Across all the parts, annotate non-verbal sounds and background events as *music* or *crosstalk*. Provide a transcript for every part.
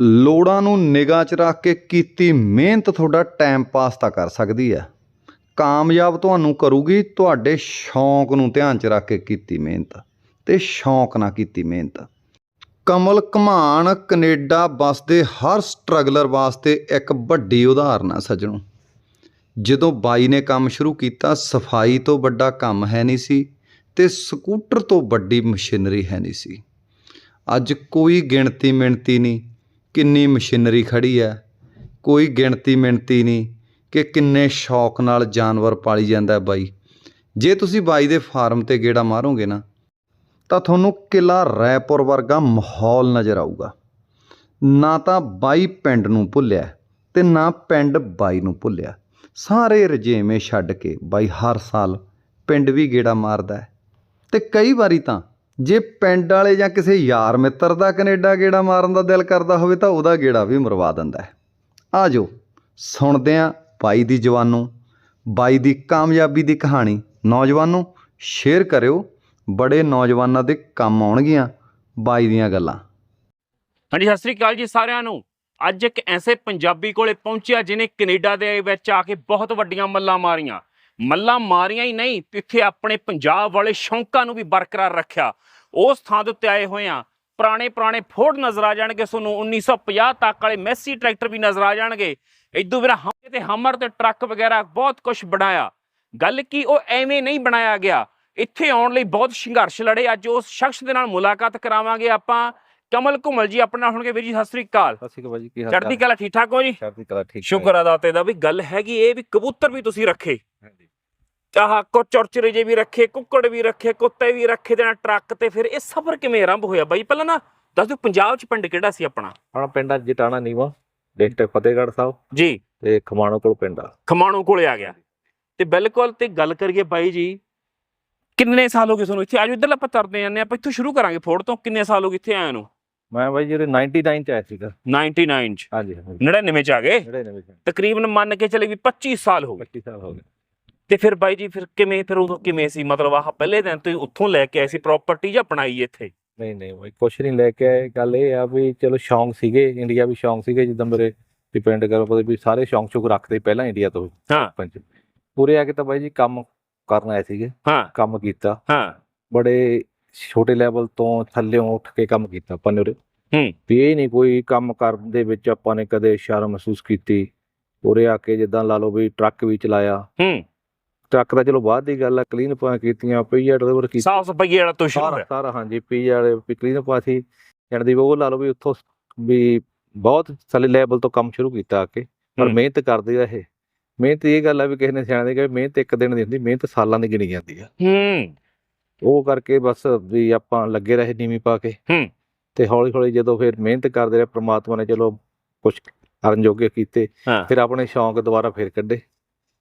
ਲੋੜਾਂ ਨੂੰ ਨਿਗਾਹ 'ਚ ਰੱਖ ਕੇ ਕੀਤੀ ਮਿਹਨਤ ਤੁਹਾਡਾ ਟਾਈਮ ਪਾਸ ਤਾਂ ਕਰ ਸਕਦੀ ਹੈ। ਕਾਮਯਾਬ ਤੁਹਾਨੂੰ ਕਰੂਗੀ, ਤੁਹਾਡੇ ਸ਼ੌਂਕ ਨੂੰ ਧਿਆਨ 'ਚ ਰੱਖ ਕੇ ਕੀਤੀ ਮਿਹਨਤ ਤੇ ਸ਼ੌਂਕ ਨਾਲ ਕੀਤੀ ਮਿਹਨਤ। ਕਮਲ ਘਮਾਣ, ਕੈਨੇਡਾ ਵਸਦੇ ਹਰ ਸਟਰਗਲਰ ਵਾਸਤੇ ਇੱਕ ਵੱਡੀ ਉਦਾਹਰਨ ਆ ਸੱਜਣੋ। ਜਦੋਂ ਬਾਈ ਨੇ ਕੰਮ ਸ਼ੁਰੂ ਕੀਤਾ, ਸਫ਼ਾਈ ਤੋਂ ਵੱਡਾ ਕੰਮ ਹੈ ਨਹੀਂ ਸੀ ਤੇ ਸਕੂਟਰ ਤੋਂ ਵੱਡੀ ਮਸ਼ੀਨਰੀ ਹੈ ਨਹੀਂ ਸੀ। ਅੱਜ ਕੋਈ ਗਿਣਤੀ ਮਿਣਤੀ ਨਹੀਂ ਕਿੰਨੀ ਮਸ਼ੀਨਰੀ ਖੜ੍ਹੀ ਹੈ। ਕੋਈ ਗਿਣਤੀ ਮਿਣਤੀ ਨਹੀਂ ਕਿ ਕਿੰਨੇ ਸ਼ੌਕ ਨਾਲ ਜਾਨਵਰ ਪਾਲੀ ਜਾਂਦਾ ਬਾਈ। ਜੇ ਤੁਸੀਂ ਬਾਈ ਦੇ ਫਾਰਮ ਤੇ ਗੇੜਾ ਮਾਰੋਗੇ ਨਾ, ਤਾਂ ਤੁਹਾਨੂੰ ਕਿਲ੍ਹਾ ਰਾਏਪੁਰ ਵਰਗਾ ਮਾਹੌਲ ਨਜ਼ਰ ਆਊਗਾ। ਨਾ ਤਾਂ ਬਾਈ ਪਿੰਡ ਨੂੰ ਭੁੱਲਿਆ ਤੇ ਨਾ ਪਿੰਡ ਬਾਈ ਨੂੰ ਭੁੱਲਿਆ। ਸਾਰੇ ਰਜੇਵੇਂ ਛੱਡ ਕੇ ਬਾਈ ਹਰ ਸਾਲ ਪਿੰਡ ਵੀ ਗੇੜਾ ਮਾਰਦਾ ਹੈ। ਤੇ ਕਈ ਵਾਰੀ ਤਾਂ ਜੇ ਪਿੰਡ ਵਾਲੇ ਜਾਂ ਕਿਸੇ ਯਾਰ ਮਿੱਤਰ ਦਾ ਕੈਨੇਡਾ ਗੇੜਾ ਮਾਰਨ ਦਾ ਦਿਲ ਕਰਦਾ ਹੋਵੇ ਤਾਂ ਉਹਦਾ ਗੇੜਾ ਵੀ ਮਰਵਾ ਦਿੰਦਾ ਹੈ। ਆ ਜਾਓ ਸੁਣਦੇ ਆਂ ਬਾਈ ਦੀ ਜਵਾਨੋਂ, ਬਾਈ ਦੀ ਕਾਮਯਾਬੀ ਦੀ ਕਹਾਣੀ। ਨੌਜਵਾਨੋਂ, ਸ਼ੇਅਰ ਕਰਿਓ, ਬੜੇ ਨੌਜਵਾਨਾਂ ਦੇ ਕੰਮ ਆਉਣਗੀਆਂ ਬਾਈ ਦੀਆਂ ਗੱਲਾਂ। ਹਾਂਜੀ, ਸਤਿ ਸ੍ਰੀ ਅਕਾਲ ਜੀ ਸਾਰਿਆਂ ਨੂੰ। ਅੱਜ ਇੱਕ ਐਸੇ ਪੰਜਾਬੀ ਕੋਲੇ ਪਹੁੰਚਿਆ ਜਿਨੇ ਕੈਨੇਡਾ ਦੇ ਵਿੱਚ ਆ ਕੇ ਬਹੁਤ ਵੱਡੀਆਂ ਮੱਲਾਂ ਮਾਰੀਆਂ। ਮੱਲਾਂ ਮਾਰੀਆਂ ਹੀ ਨਹੀਂ ਇੱਥੇ ਆਪਣੇ ਪੰਜਾਬ ਵਾਲੇ ਸ਼ੌਂਕਾਂ ਨੂੰ ਵੀ ਬਰਕਰਾਰ ਰੱਖਿਆ। ਉਸ ਥਾਂ ਦੇ ਉੱਤੇ ਆਏ ਹੋਏ ਆ ਪੁਰਾਣੇ ਪੁਰਾਣੇ ਫੋਰਡ ਨਜ਼ਰ ਆ ਜਾਣਗੇ ਤੁਹਾਨੂੰ 1950 ਤੱਕ ਵਾਲੇ ਮੈਸੀ ਟਰੈਕਟਰ ਵੀ ਨਜ਼ਰ ਆ ਜਾਣਗੇ। ਇਦੋਂ ਬਿਨਾਂ ਹਮੇ ਤੇ ਹਮਰ ਤੇ ਟਰੱਕ ਵਗੈਰਾ ਬਹੁਤ ਕੁਝ ਬਣਾਇਆ। ਗੱਲ ਕੀ, ਉਹ ਐਵੇਂ ਨਹੀਂ ਬਣਾਇਆ ਗਿਆ। ਇੱਥੇ ਆਉਣ ਲਈ ਬਹੁਤ ਸੰਘਰਸ਼ ਲੜੇ। ਅੱਜ ਉਸ ਸ਼ਖਸ ਦੇ ਨਾਲ ਮੁਲਾਕਾਤ ਕਰਾਵਾਂਗੇ ਆਪਾਂ। ਕਮਲ ਘੁਮਲ ਜੀ ਆਪਣਾ ਹੋਣਗੇ ਵੀਰ ਜੀ ਸਤਿ ਸ੍ਰੀ ਅਕਾਲ। ਸਤਿ ਸ਼੍ਰੀ ਅਕਾਲ ਜੀ ਕੀ ਹਾਲ ਚੜ੍ਹਦੀ ਕਲਾ ਠੀਕ ਠਾਕ ਹੋ ਜੀ? ਚੜ੍ਹਦੀ ਕਲਾ ਠੀਕ ਸ਼ੁਕਰ ਅਦਾਤੇ ਦਾ ਵੀ ਗੱਲ ਹੈਗੀ ਇਹ ਵੀ ਕਬੂਤਰ ਵੀ ਤੁਸੀਂ ਰੱਖੇ। ਹਾਂਜੀ। ਆਹ ਕੋ ਚੌਰਚਰੇ ਜੇ ਵੀ ਰੱਖੇ ਕੁੱਕੜ ਵੀ ਰੱਖੇ ਕੁੱਤੇ ਵੀ ਰੱਖੇ ਨਾਲ ਟਰੱਕ ਤੇ ਫਿਰ ਇਹ ਸਫ਼ਰ ਕਿਵੇਂ ਆਰੰਭ ਹੋਇਆ? ਬਾਈ ਪਹਿਲਾਂ ਨਾ ਦੱਸ ਦਿਓ ਪੰਜਾਬ ਚ ਪਿੰਡ ਕਿਹੜਾ ਸੀ ਆਪਣਾ? ਆਪਣਾ ਪਿੰਡ ਆ ਜਟਾਣਾ ਨੀਵਾ ਡਿਸਟ੍ਰਿਕਟ ਫਤਿਹਗੜ੍ਹ ਸਾਹਿਬ। ਜੀ। ਤੇ ਖਮਾਣੋ ਕੋਲ ਪਿੰਡ ਆ। ਖਮਾਣੋ ਕੋਲੇ ਆ ਗਿਆ। ਤੇ ਬਿਲਕੁਲ ਤੇ ਗੱਲ ਕਰੀਏ ਬਾਈ ਜੀ ਕਿੰਨੇ ਸਾਲ ਹੋ ਗਏ ਤੁਹਾਨੂੰ ਇੱਥੇ? ਆਜੋ ਇੱਧਰ ਆਪਾਂ ਤਰਦੇ ਜਾਂਦੇ ਆਪਾਂ ਇੱਥੋਂ ਸ਼ੁਰੂ ਕਰਾਂਗੇ ਫੋੜ ਤੋਂ। ਕਿੰਨੇ ਸਾਲ ਹੋ ਗਏ ਇੱਥੇ ਆਇਆ ਨੂੰ? ਮੈਂ ਬਾਈ ਜਿਹੜੇ 99 ਚ ਆਇਆ ਸੀਗਾ। 99 ਚ। ਹਾਂਜੀ ਹਾਂਜੀ। 99 ਚ ਆ ਗਏ? ਜਿਹੜੇ ਨਵੇਂ ਪਿੰਡ ਤਕਰੀਬਨ ਮੰਨ ਕੇ ਚਲੇ ਵੀ 25 ਸਾਲ ਹੋ ਗਏ। 25 ਸਾਲ ਹੋ ਗਏ। ਤੇ ਫਿਰ ਬਾਈ ਜੀ ਫਿਰ ਕਿਵੇਂ ਫਿਰ ਉਦੋਂ ਕਿਵੇਂ ਸੀ? ਮਤਲਬ ਆਹ ਪਹਿਲੇ ਦਿਨ ਤੋਂ ਉੱਥੋਂ ਲੈ ਕੇ ਆਏ ਸੀ ਪ੍ਰਾਪਰਟੀ ਜਾਂ ਬਣਾਈ ਇੱਥੇ? ਨਹੀਂ ਨਹੀਂ ਬਾਈ ਕੁਛ ਨਹੀਂ ਲੈ ਕੇ ਆਏ। ਗੱਲ ਇਹ ਆ ਵੀ ਚਲੋ ਸ਼ੌਂਕ ਸੀਗੇ ਇੰਡੀਆ ਵੀ ਸ਼ੌਂਕ ਸੀਗੇ। ਜਿੱਦਾਂ ਮੇਰੇ ਡਿਪੈਂਡ ਕਰੋ ਪਤਾ ਵੀ ਸਾਰੇ ਸ਼ੌਂਕ ਚੁੱਕ ਰੱਖਦੇ ਪਹਿਲਾਂ ਇੰਡੀਆ ਤੋਂ ਹਾਂ। ਪੰਜ। ਪੂਰੇ ਆ ਕੇ ਤਾਂ ਬਾਈ ਜੀ ਕੰਮ ਕਰਨ ਆਏ ਸੀਗੇ। ਹਾਂ। ਕੰਮ ਕੀਤਾ। ਹਾਂ। ਬੜੇ ਛੋਟੇ ਲੈਵਲ ਤੋਂ ਥੱਲੇੋਂ ਉੱਠ ਕੇ ਕੰਮ ਕੀਤਾ ਆਪਾਂ ਨੇ ਉਰੇ। ਹੂੰ। ਵੀ ਇਹ ਨਹੀਂ ਕੋਈ ਕੰਮ ਕਰਨ ਦੇ ਵਿੱਚ ਆਪਾਂ ਨੇ ਕਦੇ ਸ਼ਰਮ ਮਹਿਸੂਸ ਕੀਤੀ। ਉਰੇ ਆ ਕੇ ਜਿੱਦਾਂ ਲਾ ਲਓ ਵੀ ਟਰੱਕ ਵੀ ਚਲਾਇਆ। ਹੂੰ। ਟਰੱਕ ਦਾ ਚਲੋ ਬਾਅਦ ਦੀ ਗੱਲ ਆ ਕਲੀਨ ਪਾ ਕੀਤੀਆਂ ਪਈਆ ਡਰਾਈਵਰ ਕੀਤਾ। ਸਾਫ਼ ਸਫ਼ਾਈ ਵਾਲਾ ਤੋਂ ਸ਼ੁਰੂ ਹੋਇਆ ਸਾਰਾ ਹਾਂਜੀ ਪੀ ਵਾਲੇ ਵੀ ਕਲੀਨ ਪਾ ਸੀ। ਜਾਣੀ ਦੀ ਉਹ ਲਾ ਲਓ ਵੀ ਉੱਥੋਂ ਵੀ ਬਹੁਤ ਥੱਲੇ ਲੈਵਲ ਤੋਂ ਕੰਮ ਸ਼ੁਰੂ ਕੀਤਾ ਆ ਕੇ। ਪਰ। ਮਿਹਨਤ ਕਰਦੇ ਆ ਇਹ। ਮਿਹਨਤ ਇਹ ਗੱਲ ਆ ਵੀ ਕਿਸੇ ਨੇ ਸਿਆਣੇ ਦੇ ਕਿ ਮਿਹਨਤ ਇੱਕ ਦਿਨ ਦੀ ਹੁੰਦੀ ਮਿਹਨਤ ਸਾਲਾਂ ਦੀ ਗਿਣੀ ਜਾਂਦੀ ਆ। ਹੂੰ। ਉਹ ਕਰਕੇ ਬਸ ਵੀ ਆਪਾਂ ਲੱਗੇ ਰਹੇ ਨੀਵੀਂ ਪਾ ਕੇ। ਹੂੰ। ਤੇ ਹੌਲੀ ਹੌਲੀ ਜਦੋਂ ਫਿਰ ਮਿਹਨਤ ਕਰਦੇ ਰਹੇ ਪ੍ਰਮਾਤਮਾ ਨੇ ਚਲੋ ਕੁਝ ਕਰਨ ਜੋਗੇ ਕੀਤੇ ਹਾਂ। ਫਿਰ ਆਪਣੇ ਸ਼ੌਂਕ ਦੁਬਾਰਾ ਫਿਰ ਕੱਢੇ।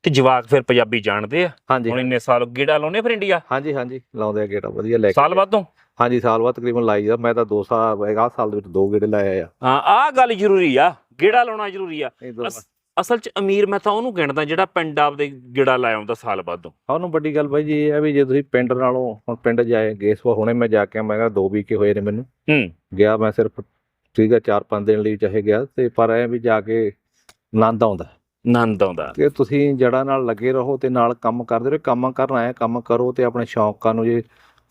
ਤੇ ਜਵਾਕ ਫਿਰ ਪੰਜਾਬੀ ਜਾਣਦੇ ਆ? ਹਾਂਜੀ ਹੁਣ ਇੰਨੇ ਸਾਲ ਗੇੜਾ ਲਾਉਨੇ ਫਿਰ ਇੰਡੀਆ? ਹਾਂਜੀ ਹਾਂਜੀ ਲਾਉਂਦੇ ਆ ਗੇੜਾ ਵਧੀਆ ਲੈ ਕੇ। ਸਾਲ ਬਾਅਦੋਂ ਹਾਂਜੀ ਸਾਲ ਬਾਅਦ ਤਕਰੀਬਨ ਲਾਈ ਆ ਮੈਂ ਤਾਂ 2 ਸਾਲ ਆਹ ਸਾਲ ਦੇ ਵਿੱਚ ਦੋ ਗੇੜੇ ਲਾਏ ਆ। ਹਾਂ ਆਹ ਗੱਲ ਜ਼ਰੂਰੀ ਆ। ਗੇੜਾ ਲਾਉਣਾ ਜ਼ਰੂਰੀ ਆ। ਇਹ ਦੋ ਅਸ- ਅਸਲ ਚ ਅਮੀਰ ਮੈਂ ਤਾਂ ਉਹਨੂੰ ਗਿਣਦਾ ਜਿਹੜਾ ਪਿੰਡ ਆਪਦੇ ਗੇੜਾ ਲਾਇਆ ਹੁੰਦਾ ਸਾਲ ਬਾਅਦੋਂ ਉਹਨੂੰ ਵੱਡੀ ਗੱਲ ਬਾਈ ਜੀ ਇਹ ਆ ਵੀ ਜੇ ਤੁਸੀਂ ਪਿੰਡ ਨਾਲੋਂ ਹੁਣ ਪਿੰਡ ਜਾਏ ਗਏ ਸੋ ਹੁਣੇ ਮੈਂ ਜਾ ਕੇ ਆਇਆ, ਮੈਂ ਕਿਹਾ ਦੋ ਵੀਕੇ ਹੋਏ ਨੇ ਮੈਨੂੰ। ਹੂੰ। ਗਿਆ ਮੈਂ ਸਿਰਫ ਸੀਗਾ 4-5 ਦਿਨ ਲਈ ਚਾਹੇ ਗਿਆ ਤੇ ਪਰ ਐ ਵੀ ਜਾ ਕੇ ਆਨੰਦ ਆਉਂਦਾ। ਆਨੰਦ ਆਉਂਦਾ। ਕਿ ਤੁਸੀਂ ਜੜਾਂ ਨਾਲ ਲੱਗੇ ਰਹੋ ਤੇ ਨਾਲ ਕੰਮ ਕਰਦੇ ਰਹੋ ਕੰਮ ਕਰਨਾ ਹੈ ਕੰਮ ਕਰੋ ਤੇ ਆਪਣੇ ਸ਼ੌਂਕਾਂ ਨੂੰ ਜੇ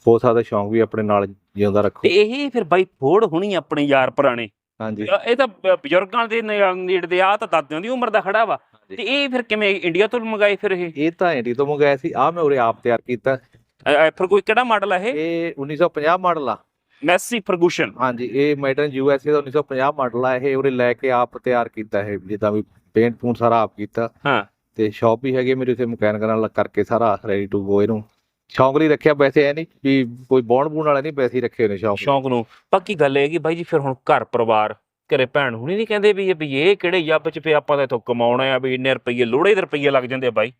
ਹੋ ਸਕਦਾ ਸ਼ੌਂਕ ਵੀ ਆਪਣੇ ਨਾਲ ਜਿਉਂਦਾ ਰੱਖੋ। ਤੇ ਇਹੀ ਫਿਰ ਬਾਈ ਫੋੜ ਹੋਣੀ ਆਪਣੇ ਯਾਰ ਪੁਰਾਣੇ ਹਾਂਜੀ। ਇਹ ਤਾਂ ਬ- ਬਜ਼ੁਰਗਾਂ ਦੇ ਨ- ਨੇੜੇ ਦੇ ਆ ਤਾਂ ਦਾਦਿਆਂ ਦੀ ਉਮਰ ਦਾ ਖੜਾ ਵਾ। ਤੇ ਇਹ ਫਿਰ ਕਿਵੇਂ ਇੰਡੀਆ ਤੋਂ ਮੰਗਾਏ ਫਿਰ ਇਹ? ਇਹ ਤਾਂ ਇੰਡੀ ਤੋਂ ਮੰਗਾਇਆ ਸੀ। ਆ ਮੈਂ ਉਰੇ ਆਪ ਤਿਆਰ ਕੀਤਾ। ਅ, ਅ, ਫਿਰ ਕੋਈ ਕਿਹੜਾ ਮਾਡਲ ਆ ਇਹ? ਇਹ 1950 ਮਾਡਲ ਆ। ਮੈਸੀ ਫਰਗੂਸ਼ਨ ਹਾਂਜੀ ਇਹ made in U S A the 1950 model ਆ। ਇਹ ਉਰੇ ਲੈ ਕੇ ਆਪ ਤਿਆਰ ਕੀਤਾ ਇਹ ਜਿੱਦਾਂ ਵੀ ਪੇਂਟ ਪੂੰਟ ਸਾਰਾ ਆਪ ਕੀਤਾ। ਹਾਂ। ਤੇ ਸ਼ਾਪ ਵੀ ਹੈਗੀ ਮੇਰੇ ਉੱਥੇ ਮਕੈਨਿਕ ਨਾਲ ਕਰਕੇ ਸਾਰਾ ਰੈਡੀ ਟੂ ਗੋ ਇਹਨੂੰ। ਸ਼ੌਂਕ ਲਈ ਰੱਖਿਆ ਵੈਸੇ ਐ ਨਹੀਂ ਵੀ ਕੋਈ ਬੌਣ ਬੂਣ ਵਾਲਾ ਨਹੀਂ ਹੀ ਰੱਖੇ ਨੇ ਸ਼ੌਂਕ ਸ਼ੌਂਕ ਨੂੰ। ਬਾਕੀ ਗੱਲ ਇਹ ਕਿ ਬਾਈ ਜੀ ਫਿਰ ਹੁਣ ਘਰ ਪਰਿਵਾਰ ਘਰੇ ਭੈਣ ਹੁਣੀ ਨਹੀਂ ਕਹਿੰਦੇ ਵੀ ਇਹ ਵੀ ਇਹ ਕਿਹੜੇ ਯੱਬ ਚ ਪਿਆ ਆਪਾਂ ਤਾਂ ਇਥੋਂ ਕਮਾਉਣਾ ਆ ਵੀ ਇੰਨੇ ਰੁਪਈਏ ਲੋੜੇ ਦੇ ਰੁਪਈਏ ਲੱਗ ਜਾਂਦੇ ਆ ਬਾਈ।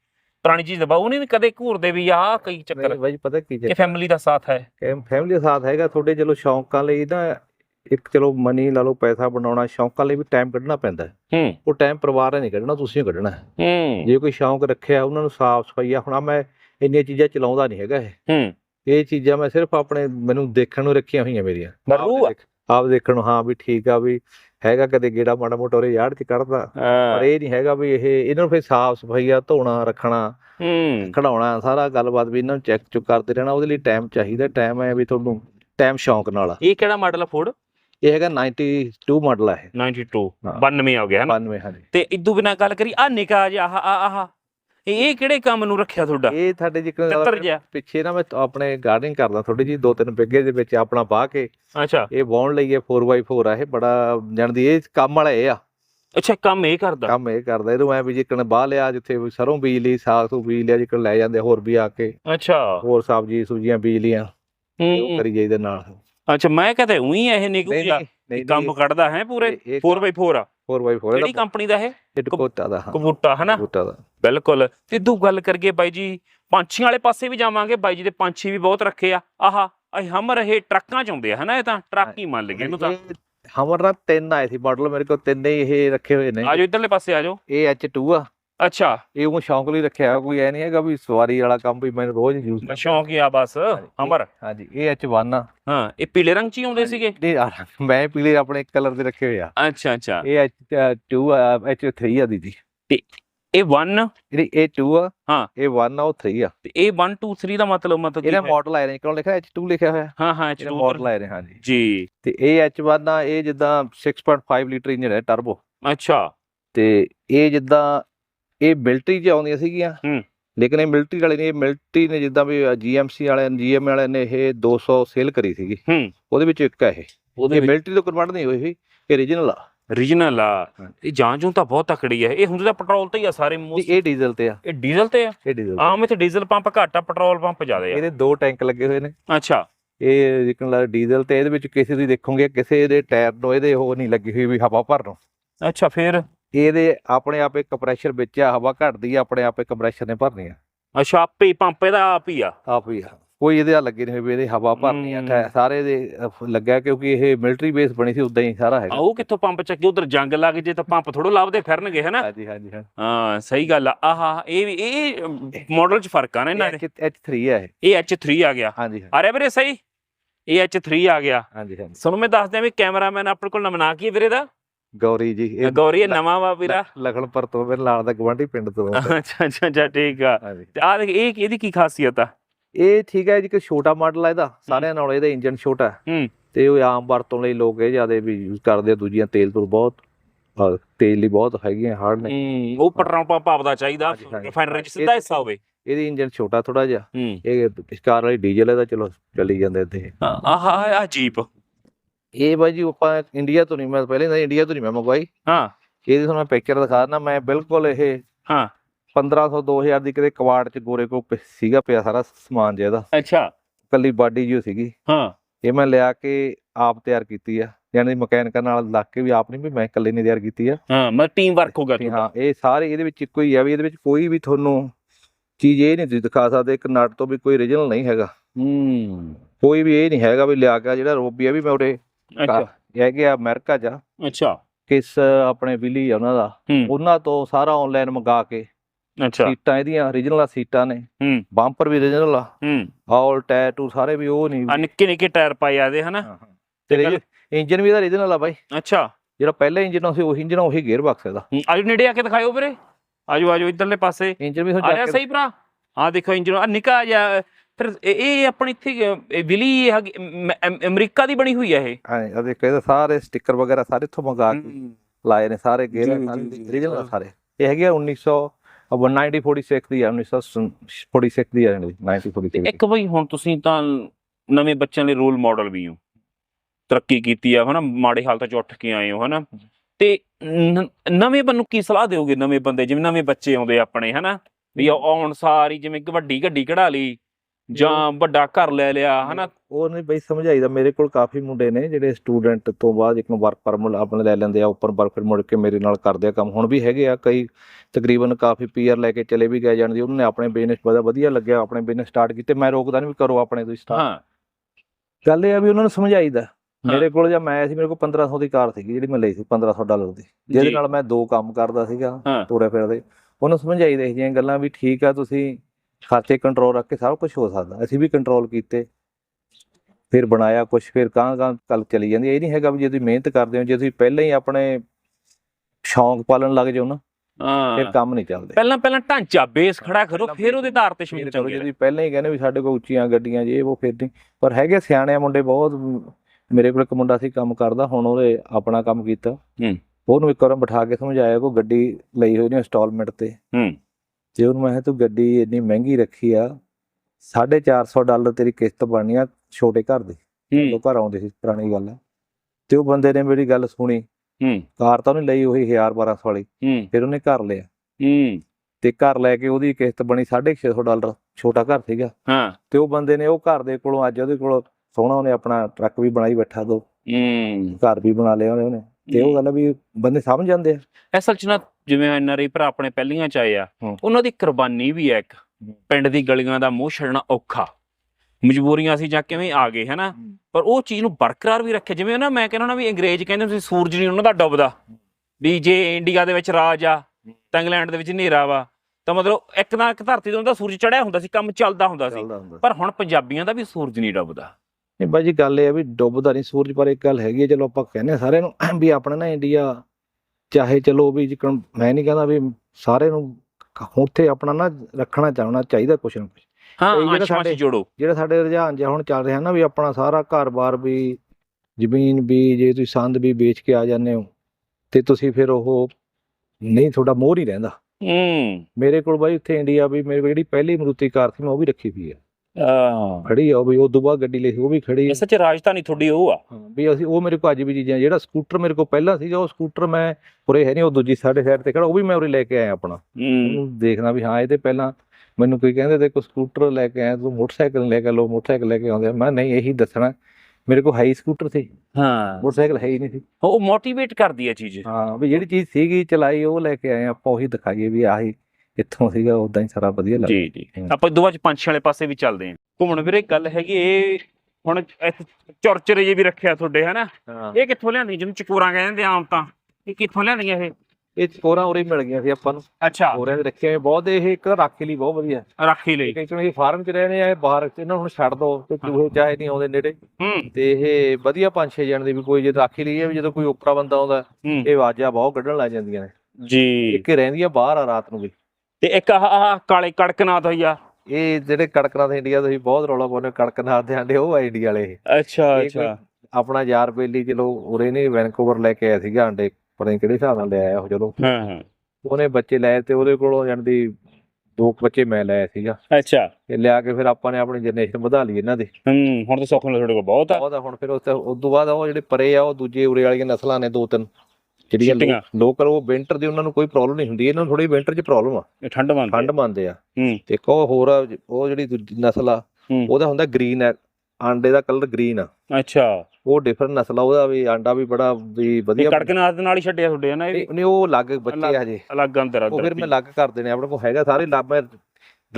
ਪੁਰਾਣੀ ਚੀਜ਼ ਦਾ ਬਾਊ ਨਹੀਂ ਕਦੇ ਘੂਰਦੇ ਵੀ ਆਹ ਕਈ ਚੱਕਰ। ਬਾਈ ਪਤਾ ਕੀ ਇਹ ਫੈਮਿਲੀ ਦਾ ਸਾਥ ਹੈ। ਫੈਮਿਲੀ ਦਾ ਸਾਥ ਹੈਗਾ ਤੁਹਾਡੇ ਚਲੋ ਸ਼ੌਂਕਾਂ ਲਈ ਨਾ ਇੱਕ ਚਲੋ ਮਨੀ ਲਾ ਲਓ ਪੈਸਾ ਬਣਾਉਣਾ ਸ਼ੌਂਕਾਂ ਲਈ ਵੀ ਟਾਈਮ ਕੱਢਣਾ ਪੈਂਦਾ। ਹੈ। ਹੂੰ ਉਹ ਟਾਈਮ ਪਰਿਵਾਰ ਨੇ ਨਹੀਂ ਕੱਢਣਾ ਤੁਸੀਂ ਹੀ ਕੱਢਣਾ। ਹੈ। ਹੂੰ ਜੇ ਕੋਈ ਸ਼ੌਂਕ ਰੱਖਿਆ ਉਹਨਾਂ ਨੂੰ ਸਾਫ਼ ਸਫ਼ਾਈ ਆ ਹੁਣ ਮੈਂ ਇੰਨੀਆਂ ਚੀਜ਼ਾਂ ਚਲਾਉਂਦਾ ਨਹੀਂ ਹੈਗਾ ਇਹ। ਹੂੰ। ਇਹ ਚੀਜ਼ਾਂ ਮੈਂ ਸਿਰਫ ਆਪਣੇ ਮੈਨੂੰ ਦੇਖਣ ਨੂੰ ਰੱਖੀਆਂ ਹੋਈਆਂ ਮੇਰੀਆਂ। ਆਪ ਦੇਖਣ ਨੂੰ ਹਾਂ ਵੀ ਠੀਕ ਆ ਵੀ ਹੈਗਾ ਕਦੇ ਗੇੜਾ ਮਾੜਾ ਮੋਟਾ ਯਾਰ ਚ ਕੱਢਦਾ। ਪਰ ਇਹ ਨਹੀਂ ਹੈਗਾ ਵੀ ਇਹ ਇਹਨਾਂ ਨੂੰ ਫਿਰ ਸਾਫ਼ ਸਫਾਈਆ ਧੋਣਾ ਰੱਖਣਾ ਹੂੰ। ਖੜਾਉਣਾ ਸਾਰਾ ਗੱਲਬਾਤ ਵੀ ਇਹਨਾਂ ਨੂੰ ਚੈੱਕ ਚੁੱਕ ਕਰਦੇ ਰਹਿਣਾ ਉਹਦੇ ਲਈ ਟਾਈਮ ਚਾਹੀਦਾ। ਟਾਈਮ ਹੈ ਵੀ ਤੁਹਾਨੂੰ ਟਾਈਮ ਸ਼ੌਂਕ ਨਾਲ ਆ। ਇਹ ਕਿਹੜਾ ਮਾਡਲ ਆ ਫੋਰਡ ਇਹ ਹੈਗਾ 92 ਮਾਡਲ ਹੈ 92 ਹਾਂ। 92 ਆ ਗਿਆ ਹੈ ਨਾ। 92 ਹਾਂਜੀ। ਤੇ ਇਦੋਂ ਬਿਨਾ ਗੱਲ ਕਰੀ ਆ ਨਿਕਾ ਜਿਹਾ ਆਹ ਆਹ। ਇਹ ਕਿਹੜੇ ਕੰਮ ਨੂੰ ਰੱਖਿਆ ਤੁਹਾਡਾ? ਇਹ ਸਾਡੇ ਜਿਹਾ। ਪਿੱਛੇ ਨਾ ਮੈਂ ਆਪਣੇ ਗਾਰਡਨਿੰਗ ਕਰਦਾ ਥੋੜੀ ਜੀ ਦੋ ਤਿੰਨ ਬਿੱਗੇ ਦੇ ਵਿੱਚ ਆਪਣਾ ਬਾਹ ਕੇ। ਅੱਛਾ। ਇਹ ਵਾਉਣ ਲਈ ਇਹ 4x4 ਆ ਇਹ ਬੜਾ ਜਾਣਦੀ ਇਹ ਕੰਮ ਵਾਲਾ ਇਹ ਆ। ਅੱਛਾ ਕੰਮ ਇਹ ਕਰਦਾ? ਕੰਮ ਇਹ ਕਰਦਾ ਇਹਨੂੰ ਐ ਵੀ ਜਿੱਕਣ ਬਾਹ ਲਿਆ ਜਿੱਥੇ ਸਰੋਂ ਬੀਜ ਲਈ ਸਾਗ ਸੂ ਬੀਜ ਲਿਆ ਜਿੱਕਣ ਲੈ ਜਾਂਦੇ ਹੋਰ ਵੀ ਆ ਕੇ। ਅੱਛਾ। ਹੋਰ ਸਬਜ਼ੀ ਸੁਜੀਆਂ ਬੀਜ ਲੀਆਂ ਤੇ ਉਹ ਹੂੰ। ਕਰੀ ਜਾਈਦੇ ਨਾਲ। ਅੱਛਾ ਮੈਂ ਕਹਤੇ ਉਹੀ ਇਹ ਨਿਕੂ ਨਹੀਂ ਜਿਹਾ ਨਹੀਂ ਕੰਮ ਕੱਢਦਾ ਹੈ ਪੂਰੇ? 4x4 ਆ। 4x4 ਕਿਹੜੀ ਕੰਪਨੀ ਦਾ ਇਹ? ਕੋਟਾ ਦਾ ਹਾਂ। ਕਬੂਟਾ ਹੈ ਨਾ ਕੋਟਾ ਦਾ। ਬਿਲਕੁਲ। ਦੂ ਗੱਲ ਕਰੀਏ ਬਾਈ ਜੀ ਪੰਛੀਆਂ ਵਾਲੇ ਪਾਸੇ ਵੀ ਜਾਵਾਂਗੇ। ਬਾਈ ਜੀ ਦੇ ਪੰਛੀ ਵੀ ਬਹੁਤ ਰੱਖੇ ਆ। ਆਹਾ ਇਹ ਹਮਰ ਇਹ ਟਰੱਕਾਂ ਚ ਆਉਂਦੇ ਆ ਹਨਾ ਇਹ ਤਾਂ? ਟਰੱਕ ਹੀ ਮੰਨ ਲਈਏ ਇਹਨੂੰ ਤਾਂ। ਹਮਰ ਤਿੰਨ ਆਏ ਸੀ ਮਾਡਲ ਮੇਰੇ ਕੋਲ ਤਿੰਨ ਹੀ ਇਹ ਰੱਖੇ ਹੋਏ ਨੇ। ਆਜੋ ਇਧਰਲੇ ਪਾਸੇ ਆਜੋ ਇਹ H2 ਆ। ਅੱਛਾ। ਇਹ ਉਹ ਸ਼ੌਂਕ ਲਈ ਰੱਖਿਆ ਕੋਈ ਐ ਨਹੀਂ ਹੈਗਾ ਵੀ ਸਵਾਰੀ ਵਾਲਾ ਕੰਮ ਵੀ ਮੈਨੂੰ ਰੋਜ਼ ਯੂਜ਼ ਸ਼ੌਂਕ ਹੀ ਆ ਬਸ ਹਮਰ। ਹਾਂਜੀ ਇਹ H1 ਆ। ਹਾਂ ਇਹ ਪੀਲੇ ਰੰਗ ਚ ਹੀ ਆਉਂਦੇ ਸੀਗੇ। ਮੈਂ ਪੀਲੇ ਆਪਣੇ ਕਲਰ ਦੇ ਰੱਖੇ ਹੋਏ ਆ। ਅੱਛਾ ਅੱਛਾ। ਇਹ H2 ਆ H3 ਆ ਦੀਦੀ। ਇਹ 1 ਜਿਹੜੀ ਇਹ 2 ਆ ਹਾਂ। ਇਹ 1 ਆ ਉਹ 3 ਆ। ਤੇ ਇਹ 1 2 3 ਦਾ ਮਤਲਬ ਮਤਲਬ ਕੀ ਇਹਦਾ ਹੈ? ਮਾਡਲ ਆਏ ਨੇ ਕਿਉਂ ਲਿਖਿਆ H2 ਲਿਖਿਆ ਹੋਇਆ। ਹਾਂ ਹਾਂ ਇਹਦਾ H2 ਮਾਡਲ ਆਏ ਨੇ ਹਾਂਜੀ। ਜੀ। ਤੇ ਇਹ H1 ਆ ਇਹ ਜਿੱਦਾਂ 6.5 ਲੀਟਰ ਇੰਜਨ ਹੈ ਟਰਬੋ ਅੱਛਾ। ਤੇ ਇਹ ਜਿੱਦਾਂ ਇਹ ਮਿਲਟਰੀ ਚ ਆਉਂਦੀਆਂ ਸੀਗੀਆਂ। ਹੂੰ। ਲੇਕਿਨ ਇਹ ਮਿਲਟਰੀ ਵਾਲੇ ਨੇ ਇਹ ਮਿਲਟਰੀ ਨੇ ਜਿੱਦਾਂ ਵੀ ਜੀਐਮਸੀ ਵਾਲਿਆਂ ਨੇ ਜੀਐਮ ਵਾਲਿਆਂ ਨੇ ਇਹ 200 ਸੇਲ ਕਰੀ ਸੀਗੀ। ਹੂੰ। ਉਹਦੇ ਵਿੱਚ ਇੱਕ ਆ ਇਹ। ਇਹ ਮਿਲਟਰੀ ਤੋਂ ਕਨਵਰਟ ਨਹੀਂ ਹੋਈ ਸੀ ਇਹ ਰੀਜਨਲ ਆ। ਰੀਜਨਲ ਆ। ਇਹ ਜਾਂਚ ਤਾਂ ਬਹੁਤ ਤਕੜੀ ਹੈ ਇਹ ਹੁੰਦੇ ਤਾਂ ਪੈਟਰੋਲ ਤੇ ਹੀ ਆ ਸਾਰੇ most- ਇਹ ਡੀਜ਼ਲ ਤੇ ਆ। ਇਹ ਡੀਜ਼ਲ ਤੇ ਆ? ਇਹ ਡੀਜ਼ਲ ਆਮ ਇੱਥੇ ਡੀਜ਼ਲ ਪੰਪ ਘੱਟ ਆ ਪੈਟਰੋਲ ਪੰਪ ਜ਼ਿਆਦਾ ਆ। ਇਹਦੇ ਦੋ ਟੈਂਕ ਲੱਗੇ ਹੋਏ ਨੇ। ਅੱਛਾ। ਇਹ ਜਿਕਣ ਲਾ ਡੀਜ਼ਲ ਤੇ ਇਹਦੇ ਵਿੱਚ ਕਿਸੇ ਦੀ ਦੇਖੋਗੇ ਕਿਸੇ ਦੇ ਟਾਇਰ ਨੂੰ ਇਹਦੇ ਉਹ ਨਹੀਂ ਲੱਗੀ ਹੋਈ ਵੀ ਹਵਾ ਭਰਨ ਅੱਛਾ ਫਿਰ? ਇਹਦੇ ਆਪਣੇ ਆਪ ਇੱਕ ਕੰਪਰੈਸ਼ਰ ਵਿੱਚ ਆ ਹਵਾ ਘਟਦੀ ਆ ਆਪਣੇ ਆਪ ਇੱਕ ਕੰਪਰੈਸ਼ਰ ਨੇ ਭਰਨੀ ਆ। ਅੱਛਾ ਆਪੇ ਹੀ ਪੰਪ ਇਹਦਾ ਆਪ ਹੀ ਆ। ਆਪ ਹੀ ਆ। ਕੋਈ ਇਹਦੇ ਆ ਲੱਗੇ ਨਹੀਂ ਹੋਏ ਵੀ ਇਹਦੇ ਹਵਾ ਭਰਨੀ ਆ ਸਾਰੇ ਦੇ ਅਹ, ਲੱਗਾ ਕਿਉਂਕਿ ਇਹ ਮਿਲਟਰੀ ਬੇਸ ਬਣੀ ਸੀ ਉਦਾਂ ਹੀ ਸਾਰਾ ਹੈਗਾ। ਆ ਉਹ ਕਿੱਥੋਂ ਪੰਪ ਚੱਕੀ ਉਧਰ ਜੰਗ ਲੱਗ ਜੇ ਤਾਂ ਪੰਪ ਥੋੜੋ ਲੱਭਦੇ ਫਿਰਨਗੇ ਹਨਾ? ਹਾਂਜੀ ਹਾਂਜੀ ਹਾਂ। ਹਾਂ ਸਹੀ ਗੱਲ ਆ। ਆਹਾ ਇਹ ਵੀ ਇਹ ਮਾਡਲ ਚ ਫ਼ਰਕ ਆ ਨਾ ਇਹਨਾਂ ਦੇ। H3 ਆ ਇਹ। ਇਹ H3 ਆ ਗਿਆ। ਹਾਂਜੀ ਹਾਂ, ਆ ਰਿਹਾ ਵੀਰੇ ਸਹੀ? ਇਹ H3 ਆ ਗਿਆ। ਹਾਂਜੀ ਹਾਂਜੀ। ਸਾਨੂੰ ਮੈਂ ਦੱਸ ਦਿਆਂ ਵੀ ਕੈਮਰਾਮੈਨ ਆਪਣੇ ਕੋਲ ਨਮਨਾ ਕੀ ਹੈ ਵੀਰੇ ਦਾ? ਗੌਰੀ ਜੀ ਇਹ ਗੌਰੀ ਇਹ ਨਵਾਂ ਵਾ ਵੀਰਾ। ਲਖਣਪੁਰ ਤੋਂ ਮੇਰੇ ਨਾਲ ਦਾ ਗਵਾਂਢੀ ਪਿੰਡ ਤੋਂ। ਆ। ਅੱਛਾ ਅੱਛਾ ਅੱਛਾ ਠੀਕ ਆ। ਹਾਂਜੀ। ਤੇ ਆ ਦੇਖ ਇਹ ਇਹਦੀ ਕੀ ਖਾਸੀਅਤ ਆ? ਇਹ ਠੀਕ ਹੈ ਜੀ ਕਿ ਛੋਟਾ ਮਾਡਲ ਹੈ ਇਹਦਾ ਸਾਰਿਆਂ ਨਾਲੋਂ ਇਹਦਾ ਇੰਜਨ ਛੋਟਾ ਹੈ। ਹੂੰ। ਤੇ ਉਹ ਆਮ ਵਰਤੋਂ ਲਈ ਲੋਕ ਇਹ ਜ਼ਿਆਦਾ ਵੀ ਯੂਜ਼ ਕਰਦੇ ਆ ਦੂਜੀਆਂ ਤੇਲ ਤੋਂ ਬਹੁਤ ਤੇਲ ਲਈ ਬਹੁਤ ਹੈਗੀਆਂ ਹਾਰਡ ਨੇ। ਹੂੰ ਉਹ ਪੈਟਰੋਲ ਪੰਪ ਆਪਦਾ ਚਾਹੀਦਾ। ਰਿਫਾਈਨਰੀ ਚ ਸਿੱਧਾ ਹਿੱਸਾ ਹੋਵੇ। ਇਹਦੀ ਇੰਜਨ ਛੋਟਾ ਥੋੜਾ ਜਿਹਾ। ਇਹ ਕਾਰ ਵਾਲੀ ਡੀਜ਼ਲ ਇਹਦਾ ਚਲੋ ਚੱਲੀ ਜਾਂਦੇ ਇੱਥੇ। ਆਹ ਆ ਜੀਪ ਇਹ ਬਾਈ ਜੀ ਆਪਾਂ ਇੰਡੀਆ ਤੋਂ ਨਹੀਂ ਮੈਂ ਪਹਿਲੇ ਤਾਂ ਇੰਡੀਆ ਤੋਂ ਨਹੀਂ ਮੈਂ ਮੰਗਵਾਈ। ਹਾਂ। ਇਹਦੀ ਤੁਹਾਨੂੰ ਮੈਂ ਪਿਕਚਰ ਦਿਖਾ ਦਿੰਦਾ ਮੈਂ ਬਿਲਕੁਲ ਇਹ ਹਾਂ। 1500 2000 ਦੀ ਕਿਤੇ ਕਵਾੜ ਚ ਗੋਰੇ ਕੋ ਸੀਗਾ ਪਿਆ ਸਾਰਾ ਸਮਾਨ ਜਿਹਾ ਇਹਦਾ। ਅੱਛਾ। ਕੱਲੀ ਬਾਡੀ ਜੀ ਸੀਗੀ। ਹਾਂ। ਇਹ ਮੈਂ ਲਿਆ ਕੇ ਆਪ ਤਿਆਰ ਕੀਤੀ ਆ। ਯਾਨੀ ਮਕੈਨਿਕਾਂ ਨਾਲ ਲੱਗ ਕੇ ਵੀ ਆਪ ਨਹੀਂ ਵੀ ਮੈਂ ਇਕੱਲੇ ਨਹੀਂ ਤਿਆਰ ਕੀਤੀ ਆ। ਹਾਂ ਮੈਂ ਟੀਮ ਵਰਕ ਹੋਗਾ ਹਾਂ ਇਹ ਸਾਰੇ ਇਹਦੇ ਵਿੱਚ ਇੱਕੋ ਹੀ ਆ ਵੀ ਇਹਦੇ ਵਿੱਚ ਕੋਈ ਵੀ ਤੁਹਾਨੂੰ ਚੀਜ਼ ਇਹ ਨਹੀਂ ਤੁਸੀਂ ਦਿਖਾ ਸਕਦੇ ਇੱਕ ਨਟ ਤੋਂ ਵੀ ਕੋਈ ਓਰੀਜਨਲ ਨਹੀਂ ਹੈਗਾ। ਹੂੰ। ਕੋਈ ਵੀ ਇਹ ਨਹੀਂ ਹੈਗਾ ਵੀ ਲਿਆ ਕੇ ਜਿਹੜਾ ਰੋਬੀ ਆ ਵੀ ਮੈਂ ਉਰੇ ਅੱਛਾ। ਇਹ ਹੈਗੇ ਆ ਅਮਰੀਕਾ ਆ, ਅੱਛਾ। ਕਿਸ ਆਪਣੇ ਵਿਲੀ ਆ ਉਹਨਾਂ ਦਾ। ਉਹਨਾਂ ਤੋਂ ਸਾਰਾ ਆਨਲਾਈਨ ਮੰਗਾ ਕੇ ਅੱਛਾ। ਸੀਟਾਂ ਇਹਦੀਆਂ ਓਰੀਜਨਲ ਸੀਟਾਂ ਨੇ। ਹੂੰ। ਬੰਪਰ ਵੀ ਓਰੀਜਨਲ ਆ। ਹੂੰ। ਆਲ ਟੈਟੂ ਸਾਰੇ ਵੀ ਉਹ ਨਹੀਂ। ਆ ਨਿੱਕੇ ਨਿੱਕੇ ਟਾਇਰ ਪਾਏ ਆਦੇ ਹਨਾ? ਤੇ ਇੰਜਨ ਵੀ ਇਹਦਾ ਓਰੀਜਨਲ ਆ ਬਾਈ। ਅੱਛਾ। ਜਿਹੜਾ ਪਹਿਲਾ ਇੰਜਨ ਸੀ ਉਹੀ ਇੰਜਨ ਉਹੀ ਗੇਅਰ ਬਾਕਸ ਇਹਦਾ। ਹੂੰ, ਆਜੋ ਨੇੜੇ ਆ ਕੇ ਦਿਖਾਇਓ ਵੀਰੇ। ਆਜੋ ਆਜੋ ਇਧਰਲੇ ਪਾਸੇ। ਇੰਜਨ ਵੀ ਰਿਹਾ ਜਾ ਕੇ ਸਹੀ ਭਰਾ? ਆ ਦੇਖੋ ਇੰਜਨ ਆ ਨਿੱਕਾ ਜਿਹਾ ਫਿਰ ਇਹ ਆਪਣੀ ਇੱਥੇ ਵਿਲੀ ਅਮਰੀਕਾ ਦੀ ਬਣੀ ਹੋਈ ਆ ਇਹ। ਹਾਂ ਆ ਦੇਖੋ ਇਹਦਾ ਸਾਰੇ ਸਟicker ਵਗੈਰਾ ਸਾਰੇ ਇੱਥੋਂ ਮੰਗਾ ਕੇ ਹੂੰ, ਲਾਏ ਨੇ ਸਾਰੇ ਜੀ, ਗੇਅਰ ਜੀ, ਜੀ, ਓਰੀਜਨਲ ਹਾਂ। ਸਾਰੇ। ਇਹ ਹੈਗੇ ਆ 1900 ਅਬ 1946 ਦੀ ਆ 1946 ਦੀ ਆ ਇਹਨਾਂ 1946 ਇੱਕ ਬਈ, ਹੁਣ ਤੁਸੀਂ ਤਾਂ ਨਵੇਂ ਬੱਚਿਆਂ ਲਈ ਰੋਲ ਮਾਡਲ ਵੀ ਹੋ। ਤਰੱਕੀ ਕੀਤੀ ਆ, ਹਨਾ, ਮਾੜੇ ਹਾਲਤ ਚ ਉੱਠ ਕੇ ਆਏ ਹੋ, ਹਨਾ। ਤੇ ਨ- ਨਵੇਂ ਬੰਨੂ ਕੀ ਸਲਾਹ ਦਿਓਗੇ ਨਵੇਂ ਬੰਦੇ? ਜਿਵੇਂ ਨਵੇਂ ਬੱਚੇ ਆਉਂਦੇ ਆਪਣੇ, ਹਨਾ। ਵੀ ਆਉ- ਆਉਣ ਸਾਰੀ ਜਿਵੇਂ ਵੱਡੀ ਗੱਡੀ ਕਢਾ ਲਈ ਜਾਂ ਵੱਡਾ ਘਰ ਲੈ ਲਿਆ, ਹਨਾ। ਉਹ ਨਹੀਂ ਬਈ ਸਮਝਾਈਦਾ ਮੇਰੇ ਕੋਲ ਕਾਫੀ ਮੁੰਡੇ ਨੇ ਜਿਹੜੇ ਸਟੂਡੈਂਟ ਤੋਂ ਬਾਅਦ ਇੱਕ ਨੂੰ ਵਰਕ ਪਰਮਿਟ ਆਪਣੇ ਲੈ ਲੈਂਦੇ ਆ ਉੱਪਰ ਵਰਕ ਫਿਰ ਮੁੜ ਕੇ ਮੇਰੇ ਨਾਲ ਕਰਦੇ ਆ ਕੰਮ। ਹੁਣ ਵੀ ਹੈਗੇ ਆ ਕਈ ਤਕਰੀਬਨ ਕਾਫੀ ਪੀਆਰ ਲੈ ਕੇ ਚਲੇ ਵੀ ਗਏ ਜਾਣਦੇ ਉਹਨਾਂ ਨੇ ਆਪਣੇ ਬਿਜ਼ਨਸ ਬੜਾ ਵਧੀਆ ਲੱਗਿਆ ਆਪਣੇ ਬਿਜ਼ਨਸ ਸਟਾਰਟ ਕੀਤੇ ਮੈਂ ਰੋਕਦਾ ਨਹੀਂ ਵੀ ਕਰੋ ਆਪਣੇ ਤੁਸੀਂ ਸਟਾਰਟ ਹਾਂ। ਗੱਲ ਇਹ ਆ ਵੀ ਉਹਨਾਂ ਨੂੰ ਸਮਝਾਈਦਾ ਮੇਰੇ ਕੋਲ ਜਾਂ ਮੈਂ ਸੀ ਮੇਰੇ ਕੋਲ 1500 ਦੀ ਕਾਰ ਸੀਗੀ ਜਿਹੜੀ ਮੈਂ ਲਈ ਸੀ 1500 ਡਾਲਰ ਦੀ ਜਿਹਦੇ। ਨਾਲ ਮੈਂ ਦੋ ਕੰਮ ਕਰਦਾ ਸੀਗਾ। ਤੁਰੇ ਫਿਰਦੇ। ਉਹਨੂੰ ਸਮਝਾਈਦਾ ਇਹ ਜਿਹੀਆਂ ਗੱਲਾਂ ਵੀ ਠੀਕ ਆ ਤੁਸੀਂ ਖਰਚੇ ਕੰਟਰੋਲ ਰੱਖ ਕੇ ਸਭ ਕੁਝ ਹੋ ਸਕਦਾ ਅਸੀਂ ਵੀ ਕੰਟਰੋਲ ਕੀਤੇ। ਫਿਰ ਬਣਾਇਆ ਕੁਝ ਫਿਰ ਕਾਂ ਕਾਂ ਕੱਲ ਚਲੀ ਜਾਂਦੀ। ਇਹ ਨਹੀਂ ਹੈਗਾ ਵੀ ਜੇ ਤੁਸੀਂ ਮਿਹਨਤ ਕਰਦੇ ਹੋ ਜੇ ਤੁਸੀਂ ਪਹਿਲਾਂ ਹੀ ਆਪਣੇ ਸ਼ੌਂਕ ਪਾਲਣ ਲੱਗ ਜਾਓ ਨਾ ਫਿਰ ਹਾਂ ਕੰਮ ਨਹੀਂ ਚੱਲਦੇ। ਪਹਿਲਾਂ ਪਹਿਲਾਂ ਢਾਂਚਾ ਬੇਸ ਖੜਾ ਕਰੋ ਫਿਰ ਉਹਦੇ ਆਧਾਰ ਤੇ ਫਿਰ ਕਰੋ ਚੰਗੇ ਜੇ ਤੁਸੀਂ ਪਹਿਲਾਂ ਹੀ ਕਹਿੰਦੇ ਵੀ ਸਾਡੇ ਕੋਲ ਉੱਚੀਆਂ ਗੱਡੀਆਂ ਜੇ ਉਹ ਫਿਰ ਨਹੀਂ। ਪਰ ਹੈਗੇ ਸਿਆਣੇ ਮੁੰਡੇ ਬਹੁਤ ਮੇਰੇ ਕੋਲ ਇੱਕ ਮੁੰਡਾ ਸੀ ਕੰਮ ਕਰਦਾ ਹੁਣ ਉਹਨੇ ਆਪਣਾ ਕੰਮ ਕੀਤਾ। ਹੂੰ। ਉਹਨੂੰ ਇੱਕ ਵਾਰ ਬਿਠਾ ਕੇ ਸਮਝਾਇਆ ਕੋ ਗੱਡੀ ਲਈ ਹੋਈ ਨੇ ਇੰਸਟਾਲਮੈਂਟ ਤੇ। ਹੂੰ। ਜੇ ਉਹਨੂੰ ਮੈਂ ਕਿਹਾ ਤੂੰ ਗੱਡੀ ਇੰਨੀ ਮਹਿੰਗੀ ਰੱਖੀ ਆ 450 ਡਾਲਰ ਤੇਰੀ ਕਿਸ਼ਤ ਬਣਨੀ ਆ ਛੋਟੇ ਘਰ ਦੀ ਹੂੰ। ਲੋਕ ਘਰ ਆਉਂਦੇ ਸੀ ਪੁਰਾਣੀ ਗੱਲ ਆ ਤੇ ਉਹ ਬੰਦੇ ਨੇ ਮੇਰੀ ਗੱਲ ਸੁਣੀ। ਹੂੰ। ਕਾਰ ਤਾਂ ਉਹਨੇ ਲਈ ਉਹੀ 1000 1200 ਵਾਲੀ। ਹੂੰ। ਫਿਰ ਉਹਨੇ ਘਰ ਲਿਆ। ਹੂੰ। ਤੇ ਘਰ ਲੈ ਕੇ ਉਹਦੀ ਕਿਸ਼ਤ ਬਣੀ 650 ਡਾਲਰ ਛੋਟਾ ਘਰ ਸੀਗਾ। ਹਾਂ। ਤੇ ਉਹ ਬੰਦੇ ਨੇ ਉਹ ਘਰ ਦੇ ਕੋਲੋਂ ਅੱਜ ਉਹਦੇ ਕੋਲ ਸੋਹਣਾ ਉਹਨੇ ਆਪਣਾ ਟਰੱਕ ਵੀ ਬਣਾਈ ਬੈਠਾ ਦੋ। ਹੂੰ। ਘਰ ਵੀ ਬਣਾ ਲਿਆ ਉਹਨੇ ਉਹਨੇ। ਤੇ ਉਹ ਗੱਲ ਵੀ ਬੰਦੇ ਸਮਝ ਜਾਂਦੇ ਆ। ਅਸਲ ਚ ਨਾ ਜਿਵੇਂ ਐਨਆਰਆਈ ਭਰਾ ਆਪਣੇ ਪਹਿਲੀਆਂ ਚ ਆਏ ਆ ਹੂੰ। ਉਹਨਾਂ ਦੀ ਕੁਰਬਾਨੀ ਵੀ ਹੈ ਇੱਕ। ਹੂੰ। ਪਿੰਡ ਦੀ ਗਲੀਆਂ ਦਾ ਮੂੰਹ ਛੱਡਣਾ ਔਖਾ। ਮਜਬੂਰੀਆਂ ਸੀ ਜਾਂ ਕਿਵੇਂ ਆ ਗਏ ਹਨਾ? ਪਰ ਉਹ ਚੀਜ਼ ਨੂੰ ਬਰਕਰਾਰ ਵੀ ਰੱਖਿਆ। ਜਿਵੇਂ ਨਾ ਮੈਂ ਕਹਿੰਦਾ ਨਾ ਵੀ ਅੰਗਰੇਜ਼ ਕਹਿੰਦੇ ਸੀ ਸੂਰਜ ਨਹੀਂ ਉਹਨਾਂ ਦਾ ਡੁੱਬਦਾ। ਵੀ ਜੇ ਇੰਡੀਆ ਦੇ ਵਿੱਚ ਰਾਜ ਆ ਤਾਂ ਇੰਗਲੈਂਡ ਦੇ ਵਿੱਚ ਹਨੇਰਾ ਵਾ ਤਾਂ ਮਤਲਬ ਇੱਕ ਨਾ ਇੱਕ ਧਰਤੀ ਤੋਂ ਉਹਦਾ ਸੂਰਜ ਚੜਿਆ ਹੁੰਦਾ ਸੀ ਕੰਮ ਚੱਲਦਾ ਹੁੰਦਾ ਸੀ। ਪਰ ਹੁਣ ਪੰਜਾਬੀਆਂ ਦਾ ਵੀ ਸੂਰਜ ਨਹੀਂ ਡੁੱਬਦਾ। ਨਹੀਂ ਬਾਈ ਜੀ ਗੱਲ ਇਹ ਆ ਵੀ ਡੁੱਬਦਾ ਨਹੀਂ ਸੂਰਜ ਪਰ ਇੱਕ ਗੱਲ ਹੈਗੀ ਹੈ ਚਲੋ ਆਪਾਂ ਕਹਿੰਦੇ ਸਾਰਿਆਂ ਨੂੰ *clears throat* ਵੀ ਆਪਣਾ ਨਾ ਇੰਡੀਆ ਚਾਹੇ ਚਲੋ ਵੀ ਜਿਕਣ ਮੈਂ ਨਹੀਂ ਕਹਿੰਦਾ ਵੀ ਸਾਰੇ ਨੂੰ ਉੱਥੇ ਆਪਣਾ ਨਾ ਰੱਖਣਾ ਚਾਹਣਾ ਚਾਹੀਦਾ ਕੁਛ ਨਾ ਕੁਛ। ਹਾਂ ਜਿਹੜੇ ਸਾਡੇ- ਜੋੜੋ। ਜਿਹੜਾ ਸਾਡੇ ਰੁਝਾਨ ਜਿਹਾ ਹੁਣ ਚੱਲ ਰਿਹਾ ਨਾ ਵੀ ਆਪਣਾ ਸਾਰਾ ਘਰ-ਬਾਰ ਵੀ ਜ਼ਮੀਨ ਵੀ ਜੇ ਤੁਸੀਂ ਸੰਦ ਵੀ ਵੇਚ ਕੇ ਆ ਜਾਂਦੇ ਹੋ ਤੇ ਤੁਸੀਂ ਫਿਰ ਉਹ ਨਹੀਂ ਤੁਹਾਡਾ ਮੋਹ ਨਹੀਂ ਰਹਿੰਦਾ। ਹੂੰ। ਮੇਰੇ ਕੋਲ ਬਾਈ ਉੱਥੇ ਇੰਡੀਆ ਵੀ ਮੇਰੇ ਕੋਲ ਜਿਹੜੀ ਪਹਿਲੀ ਮਰੂਤੀ ਕਾਰ ਸੀ ਮੈਂ ਉਹ ਵੀ ਰੱਖੀ ਹੋਈ ਆ। ਆ ਖੜੀ ਆ ਉਹ ਵੀ ਉਹ ਬਾਅਦ ਗੱਡੀ ਲਈ ਉਹ ਵੀ ਖੜੀ। ਆ। ਸੱਚ ਰਾਜਧਾਨੀ ਤੁਹਾਡੀ ਉਹ ਆ। ਵੀ ਅਸੀਂ ਉਹ ਮੇਰੇ ਕੋਲ ਅੱਜ ਵੀ ਚੀਜ਼ਾਂ ਜਿਹੜਾ ਸਕੂਟਰ ਮੇਰੇ ਕੋਲ ਪਹਿਲਾਂ ਸੀਗਾ ਉਹ ਸਕੂਟਰ ਮੈਂ ਉਰੇ ਹੈ ਨਹੀਂ ਉਹ ਦੂਜੀ ਸਾਡੇ ਸਾਈਡ ਤੇ ਖੜਾ ਉਹ ਵੀ ਮੈਂ ਉਰੇ ਲੈ ਕੇ ਆਇਆ ਆਪਣਾ। ਦੇਖਣਾ ਵੀ ਹਾਂ ਇਹ ਤੇ ਪਹਿਲਾਂ ਮੈਨੂੰ ਕੋਈ ਕਹਿੰਦੇ ਤੇ ਕੋਈ ਸਕੂਟਰ ਲੈ ਕੇ ਆਇਆ ਤੂੰ ਮੋਟਰਸਾਈਕਲ ਲੈ ਕੇ ਲੋ ਮੋਟਰਸਾਈਕਲ ਲੈ ਕੇ ਆਉਂਦੇ। ਮੈਂ ਨਹੀਂ ਇਹੀ ਦੱਸਣਾ। ਮੇਰੇ ਕੋਲ ਹਾਈ ਸਕੂਟਰ ਸੀ। ਹਾਂ। ਮੋਟਰਸਾਈਕਲ ਹੈ ਹੀ ਨਹੀਂ ਸੀ। ਉਹ ਮੋਟੀਵੇਟ ਕਰਦੀ ਹੈ ਚੀਜ਼। ਹਾਂ ਵੀ ਜਿਹੜੀ ਚੀਜ਼ ਸੀਗੀ ਚਲਾਈ ਉਹ ਲੈ ਕੇ ਆਏ ਆਪਾਂ ਉਹੀ ਦਿਖਾਈਏ ਵੀ ਆਹੀ ਇੱਥੋਂ ਸੀਗਾ ਉਦਾਂ ਹੀ ਸਾਰਾ ਵਧੀਆ ਲੱਗ ਜੀ ਜੀ। ਆਪਾਂ ਦੁਆ ਚ ਪੰਛੀ ਵਾਲੇ ਪਾਸੇ ਵੀ ਚੱਲਦੇ ਹਾਂ। ਘੁੰਮਣ ਵੀਰੇ ਗੱਲ ਹੈਗੀ ਇਹ ਹੁਣ ਚੌਰਚਰੇ ਜੇ ਵੀ ਰੱਖਿਆ ਤੁਹਾਡੇ ਹਨਾ? ਇਹ ਕਿੱਥੋਂ ਲਿਆਂਦੀ? ਜਿਹਨੂੰ ਚਕੂਰਾਂ ਕਹਿੰਦੇ ਆਮ ਤਾਂ। ਇਹ ਕਿੱਥੋਂ ਲਿਆਂਦੀਆਂ ਇਹ? ਇਹ ਚੋਰਾਂ ਉਰੇ ਹੀ ਮਿਲ ਗਈਆਂ ਸੀ ਆਪਾਂ ਨੂੰ। ਅੱਛਾ। ਚੋਰਾਂ ਦੇ ਰੱਖੇ ਹੋਏ ਬਹੁਤ ਇਹ ਇੱਕ ਰਾਖੀ ਲਈ ਬਹੁਤ ਵਧੀਆ। ਰਾਖੀ ਲਈ। ਕਈ ਕਈ ਫਾਰਮ 'ਚ ਰਹਿੰਦੇ ਆ ਇਹ ਬਾਹਰ ਇਹਨਾਂ ਨੂੰ ਛੱਡ ਦੋ ਤੇ ਚੂਹੇ ਚਾਹੇ ਨਹੀਂ ਆਉਂਦੇ ਨੇੜੇ। ਹੂੰ। ਤੇ ਇਹ ਵਧੀਆ ਪੰਜ ਛੇ ਜਣ ਦੇ ਵੀ ਕੋਈ ਜੇ ਰਾਖੀ ਲਈ ਹੈ ਵੀ ਜਦੋਂ ਕੋਈ ਓਪਰਾ ਬੰਦਾ ਆਉਂਦਾ ਹੂੰ। ਇਹ ਆਵਾਜ਼ਾਂ ਬਹੁਤ ਕੱਢਣ ਲੱਗ ਜਾਂਦੀਆਂ ਨੇ। ਜੀ। ਇੱਕ ਇਹ ਰਹਿੰਦੀਆਂ ਬਾਹਰ ਆ ਰਾਤ ਨੂੰ ਵੀ। ਤੇ ਇੱਕ ਆਹ ਆਹ ਕਾਲੇ ਕੜਕਨਾਥ ਹੋਈ ਆ। ਇਹ ਜਿਹੜੇ ਕੜਕਨਾਥ ਇੰਡੀਆ ਤੋਂ ਹੀ ਬਹੁਤ ਰੌਲਾ ਪਾਉਂਦੇ ਕੜਕਨਾਥ ਦੇ ਆਂਡੇ ਉਹ ਆ ਇੰਡੀਆ ਵਾਲੇ ਇਹ। ਅੱਛਾ ਇਹ ਕੋਈ ਆਪਣਾ ਯਾਰ ਬੇਲੀ ਚਲੋ ਉਰੇ ਨੇ ਵੈਨਕੂਵਰ ਲੈ ਕੇ ਆਇਆ ਸੀਗਾ ਆਂਡੇ। ਪਤਾ ਨਹੀਂ ਕਿਹੜੇ ਹਿਸਾਬ ਨਾਲ ਲੈ ਆਇਆ ਉਹ ਚਲੋ ਹਾਂ ਹਾਂ। ਉਹਨੇ ਬੱਚੇ ਲਏ ਤੇ ਉਹਦੇ ਕੋਲੋਂ ਜਾਣਦੀ ਦੋ ਕੁ ਬੱਚੇ ਮੈਂ ਲਿਆ ਸੀਗਾ। ਅੱਛਾ। ਤੇ ਲਿਆ ਕੇ ਫਿਰ ਆਪਾਂ ਨੇ ਆਪਣੀ ਜਨਰੇਸ਼ਨ ਵਧਾ ਲਈ ਇਹਨਾਂ ਦੀ। ਹੂੰ ਹੁਣ ਤਾਂ ਸੁੱਖ ਨਾਲ ਤੁਹਾਡੇ ਕੋਲ ਬਹੁਤ ਆ। ਉਹਦਾ ਹੁਣ ਫਿਰ ਉਸ ਤੋਂ ਉਸ ਤੋਂ ਬਾਅਦ ਉਹ ਜਿਹੜੇ ਪਰੇ ਆ ਉਹ ਦੂਜੇ ਉਰੇ ਵਾਲੀਆਂ ਨਸਲਾਂ ਨੇ ਦੋ ਤਿੰਨ। ਜਿਹੜੀਆਂ ਚਿੱਟੀਆਂ। ਲੋਕਲ ਉਹ ਵਿੰਟਰ ਦੀ ਉਹਨਾਂ ਨੂੰ ਕੋਈ ਪ੍ਰੋਬਲਮ ਨਹੀਂ ਹੁੰਦੀ। ਇਹਨਾਂ ਨੂੰ ਥੋੜੀ ਵਿੰਟਰ 'ਚ ਪ੍ਰੋਬਲਮ ਆ। ਇਹ ਠੰਡ ਮੰਨਦੇ ਠੰਡ ਮੰਨਦੇ ਆ। ਹੂੰ। ਤੇ ਇੱਕ ਉਹ ਹੋਰ ਆ ਉਹ ਜਿਹੜੀ ਦੂਜੀ ਨਸਲ ਆ ਹੂੰ। ਉਹਦਾ ਹੁੰਦਾ ਗ੍ਰੀਨ ਆਂਡੇ ਦਾ ਕਲਰ ਗ੍ਰੀਨ ਆ। ਅੱਛਾ। ਉਹ ਡਿਫਰੈਂਟ ਨਸਲ ਆ ਉਹਦਾ ਵੀ ਆਂਡਾ ਵੀ ਬੜਾ ਵੀ ਇਹ ਵਧੀਆ ਕੜਕਨਾਥ ਦੇ ਨਾਲ ਹੀ ਛੱਡਿਆ ਤੁਹਾਡੇ ਹਨਾ ਇਹ? ਵੀ ਨਹੀਂ ਉਹ ਅਲੱਗ ਬੱਚੇ ਆ ਹਜੇ। ਅਲੱਗ ਅੰਦਰ ਉਹ ਫਿਰ ਮੈਂ ਅਲੱਗ ਕਰ ਦੇਣੇ ਆਪਣੇ ਕੋਲ ਹੈਗਾ ਸਾਰੇ ਲੱਭ ਮੈਂ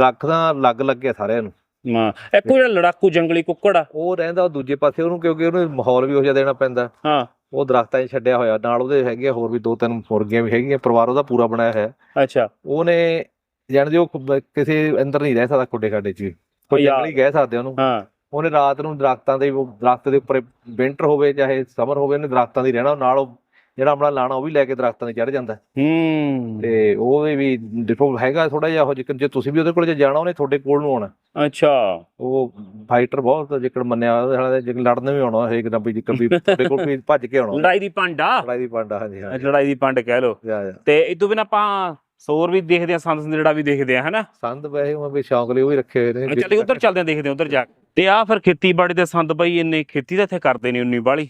ਰੱਖਦਾ ਅਲੱਗ ਲੱਗਿਆ ਸਾਰਿਆਂ ਨੂੰ। ਹਾਂ ਇੱਕ ਜਿਹੜਾ ਲੜਾਕੂ ਜੰਗਲੀ ਕੁੱਕੜ ਆ। ਉਹ ਰਹਿੰਦਾ ਉਹ ਦੂਜੇ ਪਾਸੇ ਉਹਨੂੰ ਕਿਉਂਕਿ ਉਹਨੂੰ ਮਾਹੌਲ ਵੀ ਉਹ ਜਿਹਾ ਦੇਣਾ ਪੈਂਦਾ। ਹਾਂ। ਉਹ ਦਰਖਤਾਂ 'ਚ ਛੱਡਿਆ ਹੋਇਆ ਨਾਲ ਉਹਦੇ ਹੈਗੇ ਆ ਹੋਰ ਵੀ ਦੋ ਤਿੰਨ ਮੁਰਗੀਆਂ ਵੀ ਹੈਗੀਆਂ ਪਰਿਵਾਰ ਉਹਦਾ ਪੂਰਾ ਬਣਾਇਆ ਹੋਇਆ। ਅੱਛਾ। ਉਹਨੇ ਜਾਣਦੇ ਉਹ ਖ- ਕਿਸੇ ਅੰਦਰ ਨਹੀਂ ਰਹਿ ਸਕਦਾ ਖੁੱਡੇ ਖਾਡੇ 'ਚ। ਕੋਈ ਯਾਰ। ਜੰਗਲੀ ਕਹਿ ਸਕਦੇ ਉਹਨੂੰ। ਹਾਂ। ਉਹਨੇ ਰਾਤ ਨੂੰ ਦਰਖਤਾਂ ਦੇ ਦਰਖਤ ਦੇ ਉੱਪਰ ਵਿੰਟਰ ਹੋਵੇ ਚਾਹੇ ਸਮਰ ਹੋਵੇ ਉਹਨੇ ਦਰਖਤਾਂ ਦੀ ਰਹਿਣਾ ਨਾਲ ਉਹ ਜਿਹੜਾ ਆਪਣਾ ਲਾਣਾ ਉਹ ਵੀ ਲੈ ਕੇ ਦਰਖਤਾਂ 'ਤੇ ਚੜ ਜਾਂਦਾ। ਹੂੰ। ਤੇ ਉਹ ਵੀ ਡਿਫੋ ਹੈਗਾ ਥੋੜਾ ਜਿਹਾ ਉਹ ਜਿਕਰ ਜੇ ਤੁਸੀਂ ਵੀ ਉਹਦੇ ਕੋਲ ਜੇ ਜਾਣਾ ਉਹਨੇ ਤੁਹਾਡੇ ਕੋਲ ਨੂੰ ਆਉਣਾ। ਅੱਛਾ। ਉਹ ਫਾਈਟਰ ਬਹੁਤ ਜਿਕਰ ਮੰਨਿਆ ਉਹਦੇ ਨਾਲ ਜਿਕਰ ਲੜਨ ਵੀ ਆਉਣਾ ਹਰੇਕ ਨਾਲ ਵੀ ਜਿਕਰ ਵੀ ਤੁਹਾਡੇ ਕੋਲ ਵੀ ਭੱਜ ਕੇ ਆਉਣਾ। ਲੜਾਈ ਦੀ ਪੰਡਾ ਲੜਾਈ ਦੀ ਪਾਂਡਾ ਹਾਂਜੀ ਹਾਂ ਲੜਾਈ ਦੀ ਪੰਡ ਕਹਿ ਲੋ ਤੇ ਇਹ ਤੋਂ ਬਿਨਾਂ ਆਪਾਂ ਸੋਰ ਵੀ ਦੇਖਦੇ ਆ ਸੰਦ ਸੰਦੜਾ ਵੀ ਦੇਖਦੇ ਆ ਹਨਾ? ਸੰਦ ਵੈਸੇ ਉਹ ਵੀ ਸ਼ੌਂਕ ਲਈ ਉਹ ਵੀ ਰੱਖੇ ਹੋਏ ਨੇ। ਚੱਲੇ ਉਧਰ ਚੱਲਦੇ ਆ ਦੇਖਦੇ ਆ ਉਧਰ ਜਾ ਕੇ। ਤੇ ਆ ਫਿਰ ਖੇਤੀਬਾੜੀ ਦੇ ਸੰਦ ਬਈ ਇੰਨੇ ਖੇਤੀ ਤਾਂ ਇੱਥੇ ਕਰਦੇ ਨਹੀਂ ਉਨੀ ਬਾਲੀ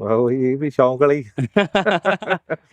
ਉਹੀ ਇਹ ਵੀ ਸ਼ੌਂਕ ਵਾਲੀ।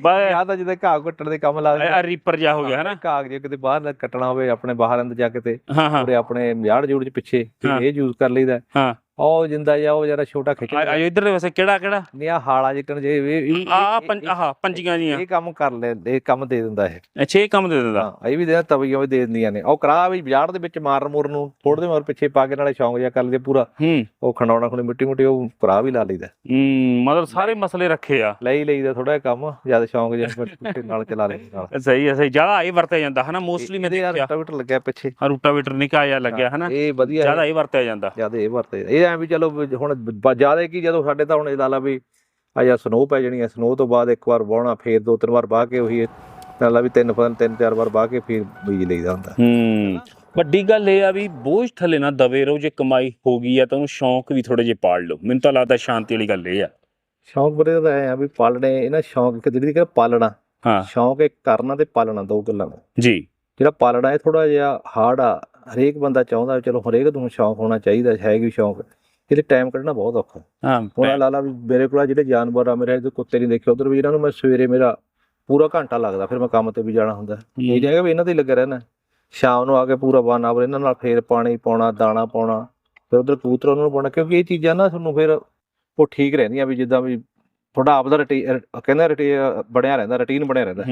ਬਾ ਆ ਤਾਂ ਜਿੱਦਾਂ ਘਾਹ ਕੱਟਣ ਦੇ ਕੰਮ ਲਾ ਆ ਰੀਪਰ ਜਾ ਹੋ ਗਿਆ ਹਨਾ। ਘਾਹ ਜੇ ਕਿਤੇ ਬਾਹਰ ਨਾ ਕੱਟਣਾ ਹੋਵੇ ਆਪਣੇ ਬਾਹਰ ਅੰਦਰ ਜਾ ਕੇ ਤੇ ਉਹਦੇ ਆਪਣੇ ਯਾੜ ਜੂੜ ਚ ਪਿੱਛੇ। ਇਹ ਯੂਜ਼ ਕਰ ਲਈਦਾ। ਹਾਂ। ਉਹ ਜਿੰਦਾ ਜਾ ਉਹ ਜਰਾ ਛੋਟਾ ਖਿੱਚ ਆ- ਆਜੋ ਇਧਰ ਵੈਸੇ ਕਿਹੜਾ ਕਿਹੜਾ? ਨਹੀਂ ਆ ਹਾਲਾ ਜਿੱਕਣ ਜੇ ਇਹ- ਇਹ- ਆ ਇਹ- ਪੰਜ ਆਹ ਪੰਜੀਆਂ ਜੀਆਂ। ਇਹ ਕੰਮ ਕਰ ਲੈ ਇਹ ਕੰਮ ਦੇ ਦਿੰਦਾ ਇਹ। ਅੱਛਾ ਇਹ ਕੰਮ ਦੇ ਦਿੰਦਾ। ਹਾਂ ਇਹ ਵੀ ਦੇ ਤਵੀਆਂ ਵੀ ਦੇ ਦਿੰਦੀਆਂ ਨੇ। ਉਹ ਕਰਾ ਵੀ ਬਾਜ਼ਾਰ ਦੇ ਵਿੱਚ ਮਾਰਨ ਮੁਰ ਨੂੰ ਥੋੜੇ ਦੇ ਮਰ ਪਿੱਛੇ ਪਾ ਕੇ ਨਾਲੇ ਸ਼ੌਂਕ ਜਿਹਾ ਕਰ ਲਈਦੇ ਪੂਰਾ। ਹੂੰ। ਉਹ ਖਣਾਉਣਾ ਖੁਣੀ ਮਿੱਟੀ ਮੁੱਟੀ ਉਹ ਕਰਾ ਵੀ ਲਾ ਲਈਦਾ। ਹੂੰ ਮਤਲਬ ਸਾਰੇ ਮਸਲੇ ਰੱਖੇ ਆ। ਲੈ ਹੀ ਲਈਦਾ ਥੋੜਾ ਜਿਹਾ ਕੰਮ ਜ਼ਿਆਦਾ ਸ਼ੌਂਕ ਜਿਹਾ ਫਿਰ ਨਾਲ ਚਲਾ ਲੈਂਦੇ ਨਾਲ। *laughs* ਸਹੀ ਹੈ ਸਹੀ ਜ਼ਿਆਦਾ ਇਹ ਵਰਤਿਆ ਜਾਂਦਾ ਹਨਾ ਮੋਸਟਲੀ ਮੈਂ ਇਹਦੇ ਯਾਰ ਦੇਖਿਆ। ਰੋਟਾਵੇਟਰ ਲੱਗਿਆ ਪਿੱਛੇ। ਰੂਟਾਵੇਟਰ ਨਿਕਾ ਜਿਹਾ ਲੱਗਿਆ ਹਨਾ ਇਹ ਵਧੀਆ ਜ਼ਿਆਦਾ ਇਹ ਵਰਤਿਆ ਜਾਂਦਾ। ਜ਼ਿਆਦਾ ਇਹ ਵਰਤੇ ਇਹ ਐ ਵੀ ਚਲੋ ਹੁਣ ਜ਼ਿਆਦਾ ਕੀ ਜਦੋਂ ਸਾਡੇ ਤਾਂ ਹੁਣ ਇਹ ਲਾ ਲਾ ਵੀ ਆ ਜਾਂ ਸਨੋ ਪੈ ਜਾਣੀ ਹੈ ਸਨੋ ਤੋਂ ਬਾਅਦ ਇੱਕ ਵਾਰ ਵਾਹੁਣਾ ਫੇਰ ਦੋ ਤਿੰਨ ਵਾਰ ਵਾਹ ਕੇ ਉਹੀ ਲਾ ਲਾ ਵੀ ਤਿੰਨ ਤਿੰਨ ਤਿੰਨ ਚਾਰ ਵਾਰ ਵਾਹ ਕੇ ਫੇਰ ਬੀਜ ਲਈਦਾ ਹੁੰਦਾ। ਹੂੰ ਵੱਡੀ ਗੱਲ ਇਹ ਆ ਵੀ ਬੋਝ ਥੱਲੇ ਨਾ ਦਵੇ ਰਹੋ ਜੇ ਕਮਾਈ ਹੋ ਗਈ ਆ ਤਾਂ ਉਹਨੂੰ ਸ਼ੌਂਕ ਵੀ ਥੋੜੇ ਜਿਹੇ ਪਾਲ ਲਓ। ਮੈਨੂੰ ਤਾਂ ਲੱਗਦਾ ਸ਼ਾਂਤੀ ਵਾਲੀ ਗੱਲ ਇਹ ਆ। ਸ਼ੌਂਕ ਬਰੇ ਦਾ ਐ ਆ ਵੀ ਪਾਲਣੇ ਇਹਨਾਂ ਸ਼ੌਂਕ ਇੱਕ ਜਿਹੜੀ ਕਿ ਪਾਲਣਾ ਹਾਂ। ਸ਼ੌਂਕ ਇੱਕ ਕਰਨਾ ਤੇ ਪਾਲਣਾ ਦੋ ਗੱਲਾਂ ਨੇ। ਜੀ। ਜਿਹੜਾ ਪਾਲਣਾ ਇਹ ਥੋੜਾ ਜਿਹਾ ਹਾਰਡ ਆ ਹਰੇਕ ਬੰਦਾ ਚਾਹੁੰਦਾ ਚਲੋ ਹਰੇਕ ਨੂੰ ਸ਼ੌਂਕ ਹੋਣਾ ਚਾਹੀਦਾ ਹੈ ਵੀ ਸ਼ੌਂਕ। ਇਹਦੇ ਟਾਈਮ ਕੱਢਣਾ ਬਹੁਤ ਔਖਾ ਹਾਂ। ਹੁਣ ਆਹ ਲਾ ਲਾ ਵੀ ਮੇਰੇ ਕੋਲ ਜਿਹੜੇ ਜਾਨਵਰ ਆ ਮੇਰੇ ਇੱਧਰ ਕੁੱਤੇ ਨਹੀਂ ਦੇਖੇ ਉਧਰ ਵੀ ਇਹਨਾਂ ਨੂੰ ਮੈਂ ਸਵੇਰੇ ਮੇਰਾ ਪੂਰਾ ਘੰਟਾ ਲੱਗਦਾ ਫਿਰ ਮੈਂ ਕੰਮ ਤੇ ਵੀ ਜਾਣਾ ਹੁੰਦਾ। ਇਹ ਜਗ੍ਹਾ ਵੀ ਇਹਨਾਂ ਤੇ ਲੱਗਾ ਰਹਿਣਾ ਸ਼ਾਮ ਨੂੰ ਆ ਕੇ ਪੂਰਾ ਵਨ ਆਵਰ ਇਹਨਾਂ ਨਾਲ ਫੇਰ ਪਾਣੀ ਪਾਉਣਾ ਦਾਣਾ ਪਾਉਣਾ ਫਿਰ ਉਧਰ ਕਬੂਤਰ ਉਹਨਾਂ ਨੂੰ ਪਾਉਣਾ ਕਿਉਂਕਿ ਇਹ ਚੀਜ਼ਾਂ ਨਾ ਤੁਹਾਨੂੰ ਫਿਰ ਉਹ ਠੀਕ ਰਹਿੰਦੀਆਂ ਵੀ ਜਿੱਦਾਂ ਵੀ ਤੁਹਾਡਾ ਆਪਦਾ ਰਟੀ ਕਹਿੰਦਾ ਰਟੀ ਬਣਿਆ ਰਹਿੰਦਾ ਰੁਟੀਨ ਬਣਿਆ ਰਹਿੰਦਾ।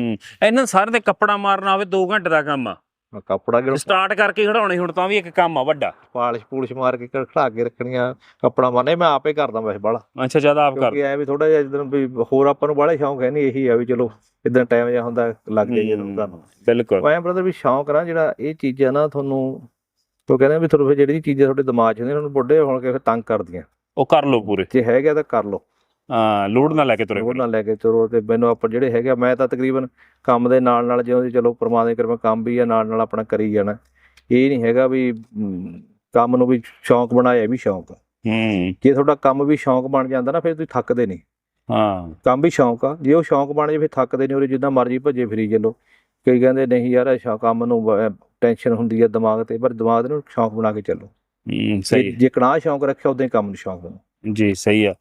ਇਹਨਾਂ ਸਾਰੇ ਦੇ ਕੱਪੜਾ ਮਾਰਨਾ ਹੋਵੇ 2 ਘੰਟੇ ਦਾ ਕੰਮ ਆ। ਆਹ ਕੱਪੜਾ ਸਟਾਰਟ ਕਰਕੇ ਖੜਾਉਣੇ ਹੁਣ ਤਾਂ ਵੀ ਇੱਕ ਕੰਮ ਆ ਵੱਡਾ। ਪਾਲਿਸ਼ ਪੂਲਿਸ਼ ਮਾਰ ਕੇ ਖੜਾ ਕੇ ਰੱਖਣੀਆਂ ਕੱਪੜਾ ਮਾਰਨੇ ਮੈਂ ਆਪੇ ਕਰਦਾ ਵੈਸੇ ਬਾਲਾ ਅੱਛਾ ਜ਼ਿਆਦਾ ਆਪ ਕਰ। ਕਿਉਂਕਿ ਐ ਵੀ ਥੋੜਾ ਜਿਹਾ ਜਦੋਂ ਵੀ ਹੋਰ ਆਪਾਂ ਨੂੰ ਬਾਲਾ ਸ਼ੌਂਕ ਹੈ ਨਹੀਂ ਇਹੀ ਆ ਵੀ ਚਲੋ ਇਦਾਂ ਟਾਈਮ ਜਿਹਾ ਹੁੰਦਾ ਲੱਗ ਜਾਈਏ ਤੁਹਾਨੂੰ। ਬਿਲਕੁਲ। ਐਂ ਬ੍ਰਦਰ ਵੀ ਸ਼ੌਂਕ ਨਾ ਜਿਹੜਾ ਇਹ ਚੀਜ਼ਾਂ ਨਾ ਤੁਹਾਨੂੰ ਉਹ ਕਹਿੰਦੇ ਵੀ ਤੁਹਾਨੂੰ ਫਿਰ ਜਿਹੜੀ ਚੀਜ਼ਾਂ ਤੁਹਾਡੇ ਦਿਮਾਗ 'ਚ ਨੇ ਉਹਨਾਂ ਨੂੰ ਬੁੱਢੇ ਹੋਣ ਕੇ ਫਿਰ ਤੰਗ ਕਰਦੀਆਂ। ਉਹ ਕਰ ਲਓ ਪੂਰੇ। ਜੇ ਹੈਗਾ ਤਾਂ ਕਰ ਲਓ। ਲੋਡ ਨਾ ਲੈ ਕੇ ਤੁਰੇ ਉਹ ਨਾ ਲੈ ਕੇ ਚਲੋ ਤੇ ਮੈਨੂੰ ਆਪਾਂ ਜਿਹੜੇ ਹੈਗੇ ਆ, ਮੈਂ ਤਾਂ ਤਕਰੀਬਨ ਕੰਮ ਦੇ ਨਾਲ ਨਾਲ ਜਿਉਂ ਚਲੋ ਪਰਮਾਤਮਾ ਦੀ ਕਿਰਪਾ ਕੰਮ ਵੀ ਆ ਨਾਲ ਨਾਲ ਆਪਣਾ ਕਰੀ ਜਾਣਾ। ਇਹ ਨਹੀਂ ਹੈਗਾ ਵੀ ਕੰਮ ਨੂੰ ਵੀ ਸ਼ੌਂਕ ਬਣਾਇਆ ਇਹ ਵੀ ਸ਼ੌਂਕ ਆ। ਹੂੰ। ਜੇ ਤੁਹਾਡਾ ਕੰਮ ਵੀ ਸ਼ੌਂਕ ਬਣ ਜਾਂਦਾ ਨਾ ਫਿਰ ਤੁਸੀਂ ਥੱਕਦੇ ਨਹੀਂ। ਹਾਂ। ਕੰਮ ਵੀ ਸ਼ੌਂਕ ਆ। ਜੇ ਉਹ ਸ਼ੌਂਕ ਬਣ ਜੇ ਫਿਰ ਥੱਕਦੇ ਨਹੀਂ ਉਰੇ ਜਿੱਦਾਂ ਮਰਜ਼ੀ ਭੱਜੇ ਫਿਰੀ ਚੱਲੋ। ਕਈ ਕਹਿੰਦੇ ਨਹੀਂ ਯਾਰ ਇਹ ਸ਼ੌਂਕ ਕੰਮ ਨੂੰ ਟੈਨਸ਼ਨ ਹੁੰਦੀ ਹੈ ਦਿਮਾਗ ਤੇ ਪਰ ਦਿਮਾਗ ਨੂੰ ਸ਼ੌਂਕ ਬਣਾ ਕੇ ਚੱਲੋ। ਹੂੰ ਸਹੀ। ਜੇ ਕਣਾ ਸ਼ੌਂਕ ਰੱਖਿਆ ਉਦਾਂ ਹੀ ਕੰਮ ਨੂੰ ਸ਼ੌਂਕ ਬਣਾ ਜੀ ਸਹੀ ਆ।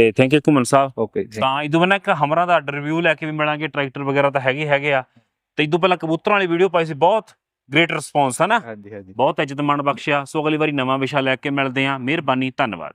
ਤੇ thank you Kuman Sahib. Okay ਤਾਂ ਇਦੋਂ ਪਹਿਲਾਂ ਇੱਕ ਹਮਰਾ ਦਾ ਰਿਵਿਊ ਲੈ ਕੇ ਵੀ ਮਿਲਾਂਗੇ ਟਰੈਕਟਰ ਵਗੈਰਾ ਤਾਂ ਹੈਗੇ ਹੈਗੇ ਆ। ਤੇ ਇਦੋਂ ਪਹਿਲਾਂ ਕਬੂਤਰਾਂ ਵਾਲੀ ਵੀਡੀਓ ਪਾਈ ਸੀ ਬਹੁਤ ਗ੍ਰੇਟ ਰਿਸਪੌਂਸ ਹੈ ਨਾ ਹਾਂਜੀ ਹਾਂਜੀ। ਬਹੁਤ ਇੱਜ਼ਤ ਮਾਣ ਬਖਸ਼ਿਆ। ਸੋ ਅਗਲੀ ਵਾਰੀ ਨਵਾਂ ਵਿਸ਼ਾ ਲੈ ਕੇ ਮਿਲਦੇ ਆ ਮਿਹਰਬਾਨੀ ਧੰਨਵਾਦ।